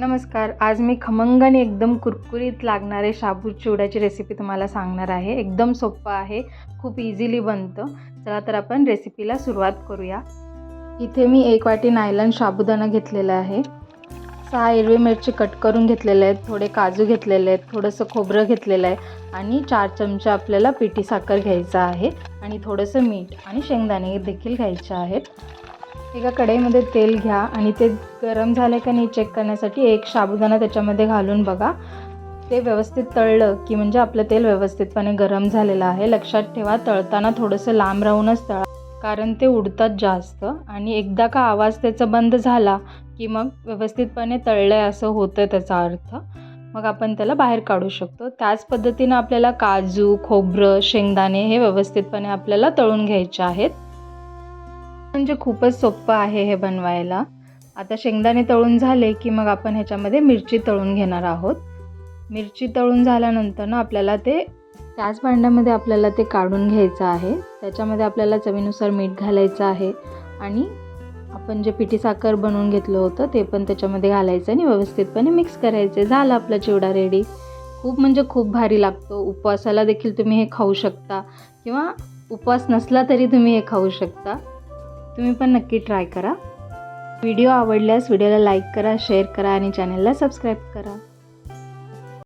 नमस्कार. आज मी खमंग आणि एकदम कुरकुरीत लागणारे शाबू चिवड्याची रेसिपी तुम्हाला सांगणार आहे. एकदम सोपं आहे खूप इझिली बनतं. चला तर आपण रेसिपीला सुरुवात करूया. इथे मी एक वाटी नायलन साबुदाणा घेतलेला आहे. सहा हिरवी मिरची कट करून घेतलेले आहेत. थोडे काजू घेतलेले आहेत. थोडंसं खोबरं घेतलेलं आहे आणि चार चमचे आपल्याला पिठी साखर घ्यायचा आहे आणि थोडंसं मीठ आणि शेंगदाणे देखील घ्यायचे आहेत. एका कढईमध्ये तेल घ्या आणि ते गरम झालं का नाही चेक करण्यासाठी एक साबुदाणा त्याच्यामध्ये घालून बघा. ते व्यवस्थित तळलं की म्हणजे आपलं तेल व्यवस्थितपणे गरम झालेलं आहे. लक्षात ठेवा तळताना थोडंसं लांब राहूनच तळा. कारण ते उडतात जास्त आणि एकदा का आवाज त्याचा बंद झाला की मग व्यवस्थितपणे तळलं आहे असं होतं त्याचा अर्थ. मग आपण त्याला बाहेर काढू शकतो. त्याच पद्धतीनं आपल्याला काजू खोबरं शेंगदाणे हे व्यवस्थितपणे आपल्याला तळून घ्यायचे आहेत. म्हणजे खूपच सोपं आहे हे बनवायला. आता शेंगदाणे तळून झाले की मग आपण ह्याच्यामध्ये मिरची तळून घेणार आहोत. मिरची तळून झाल्यानंतर ना आपल्याला ते त्याच भांड्यामध्ये आपल्याला ते काढून घ्यायचं आहे. त्याच्यामध्ये आपल्याला चवीनुसार मीठ घालायचं आहे आणि आपण जे पिठी साखर बनवून घेतलं होतं ते पण त्याच्यामध्ये घालायचं आणि व्यवस्थितपणे मिक्स करायचे. झालं आपला चिवडा रेडी खूप म्हणजे खूप भारी लागतो. उपवासाला देखील तुम्ही हे खाऊ शकता किंवा उपवास नसला तरी तुम्ही हे खाऊ शकता. तुम्ही पण नक्की ट्राय करा. व्हिडिओ आवडल्यास व्हिडिओला लाईक करा शेअर करा आणि चॅनलला सबस्क्राईब करा.